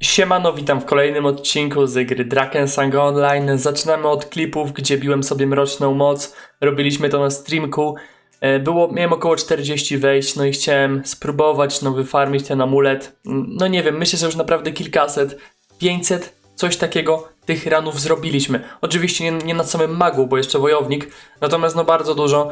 Siemano, witam w kolejnym odcinku z gry Drakensang Online. Zaczynamy od klipów, gdzie biłem sobie mroczną moc. Robiliśmy to na streamku. E, Było, miałem około 40 wejść, no i chciałem spróbować, no wyfarmić ten amulet. No nie wiem, myślę, że już naprawdę kilkaset, 500, coś takiego tych ranów zrobiliśmy. Oczywiście nie, nie na samym magu, bo jeszcze wojownik, natomiast no bardzo dużo.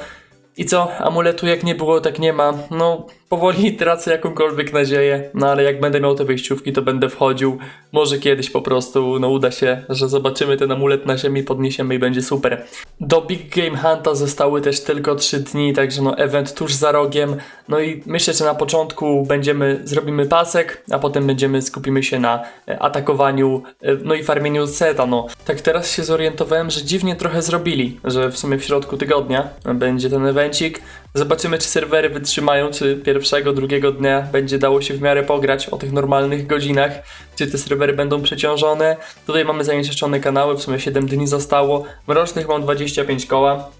I co, amuletu jak nie było, tak nie ma. No, powoli tracę jakąkolwiek nadzieję, no ale jak będę miał te wyjściówki, to będę wchodził. Może kiedyś po prostu, no uda się, że zobaczymy ten amulet na ziemi, podniesiemy i będzie super. Do Big Game Hunta zostały też tylko 3 dni, także no event tuż za rogiem. No i myślę, że na początku będziemy, zrobimy pasek, a potem będziemy, skupimy się na e, atakowaniu, e, no i farmieniu seta, no. Tak teraz się zorientowałem, że dziwnie trochę zrobili, że w sumie w środku tygodnia będzie ten evencik. Zobaczymy, czy serwery wytrzymają, czy pierwszego, drugiego dnia będzie dało się w miarę pograć o tych normalnych godzinach, czy te serwery będą przeciążone. Tutaj mamy zanieczyszczone kanały, w sumie 7 dni zostało. Mrocznych mam 25 koła.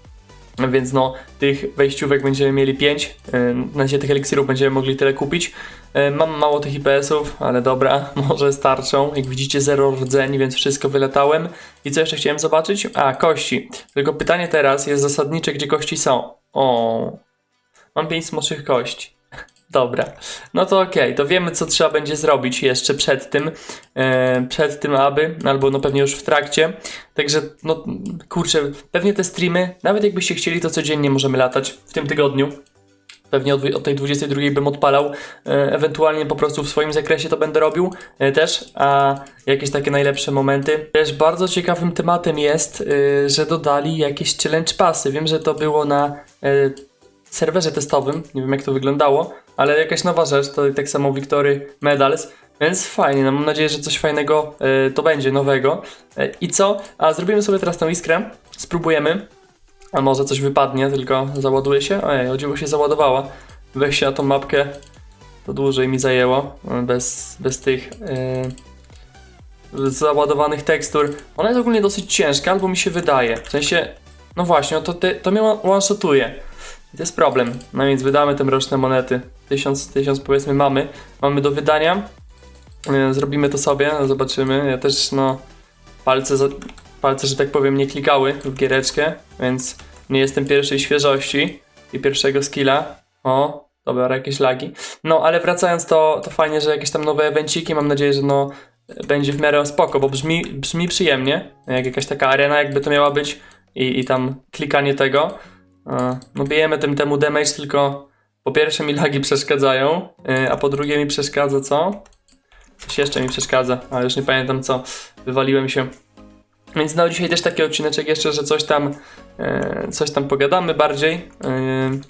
Więc no, tych wejściówek będziemy mieli 5. Na razie tych eliksirów będziemy mogli tyle kupić. E, Mam mało tych IPS-ów, ale dobra, może starczą. Jak widzicie, zero rdzeń, więc wszystko wylatałem. I co jeszcze chciałem zobaczyć? A, kości. Tylko pytanie teraz jest zasadnicze, gdzie kości są. O, mam 5 smoczych kości. Dobra, no to okej, to wiemy co trzeba będzie zrobić jeszcze przed tym, e, przed tym aby, albo no pewnie już w trakcie, także no kurczę, pewnie te streamy, nawet jakbyście chcieli to codziennie możemy latać w tym tygodniu, pewnie od, od tej 22 bym odpalał, e, ewentualnie po prostu w swoim zakresie to będę robił e, też, a jakieś takie najlepsze momenty. Też bardzo ciekawym tematem jest, e, że dodali jakieś challenge pasy, wiem, że to było na serwerze testowym, nie wiem jak to wyglądało, ale jakaś nowa rzecz, to tak samo Victory Medals, więc fajnie, no mam nadzieję, że coś fajnego e, to będzie, nowego. E, I co? A zrobimy sobie teraz tą iskrę, spróbujemy, a może coś wypadnie, tylko załaduje się. Ojej, o dziwo się załadowała. Weź się na tą mapkę, to dłużej mi zajęło, e, bez, bez tych e, załadowanych tekstur. Ona jest ogólnie dosyć ciężka, albo mi się wydaje, w sensie, no właśnie, no to, te, to mnie one-shotuje. I to jest problem. No więc wydamy te mroczne monety. Tysiąc, tysiąc powiedzmy mamy. Mamy do wydania. E, Zrobimy to sobie, zobaczymy. Ja też no palce, za, palce, że tak powiem, nie klikały w giereczkę, więc nie jestem pierwszej świeżości i pierwszego skilla. O, dobra, jakieś lagi. No, ale wracając to, to fajnie, że jakieś tam nowe evenciki, mam nadzieję, że no będzie w miarę spoko, bo brzmi, brzmi przyjemnie, jak jakaś taka arena jakby to miała być i, i tam klikanie tego. E, No bijemy tym temu damage, tylko po pierwsze mi lagi przeszkadzają, e, a po drugie mi przeszkadza co? Coś jeszcze mi przeszkadza, ale już nie pamiętam co. Wywaliłem się. Więc no dzisiaj też taki odcineczek jeszcze, że coś tam e, coś tam pogadamy bardziej, e,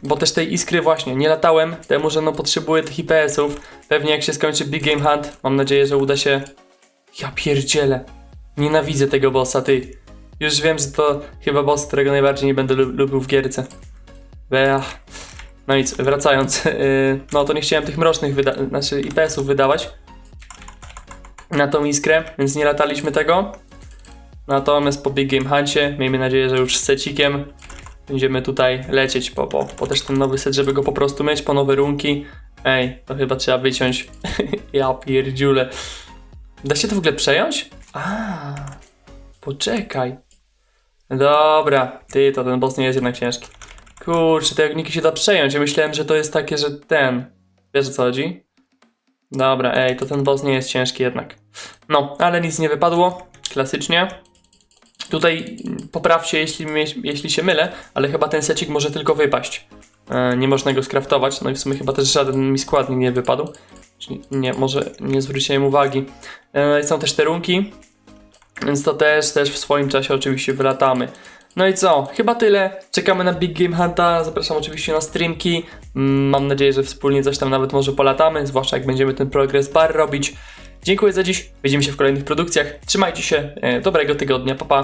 bo też tej iskry właśnie nie latałem, temu, że no potrzebuję tych IPS-ów. Pewnie jak się skończy Big Game Hunt, mam nadzieję, że uda się... Ja pierdzielę. Nienawidzę tego bossa, ty. Już wiem, że to chyba boss, którego najbardziej nie będę lu- lubił w gierce. Ech. No co, wracając, yy, no to nie chciałem tych mrocznych znaczy IPS-ów wydawać na tą iskrę, więc nie lataliśmy tego. Natomiast po Big Game Huncie, miejmy nadzieję, że już z secikiem będziemy tutaj lecieć po, po, po też ten nowy set, żeby go po prostu mieć, po nowe runki. Ej, to chyba trzeba wyciąć. ja pierdziule. Da się to w ogóle przejąć? A, poczekaj. Dobra, ty, to ten boss nie jest jednak ciężki. Kurczę, te ogniki się da przejąć. Ja myślałem, że to jest takie, że ten. Wiesz o co chodzi? Dobra, ej, to ten boss nie jest ciężki jednak. No, ale nic nie wypadło. Klasycznie. Tutaj poprawcie, jeśli, jeśli się mylę, ale chyba ten secik może tylko wypaść. E, nie można go skraftować, no i w sumie chyba też żaden mi składnik nie wypadł. Nie, może nie zwróciłem uwagi. E, są też te runki, więc to też, też w swoim czasie oczywiście wylatamy. No i co? Chyba tyle. Czekamy na Big Game Hunta. Zapraszam oczywiście na streamki. Mm, Mam nadzieję, że wspólnie coś tam nawet może polatamy, zwłaszcza jak będziemy ten progress bar robić. Dziękuję za dziś. Widzimy się w kolejnych produkcjach. Trzymajcie się. e, Dobrego tygodnia. Pa pa.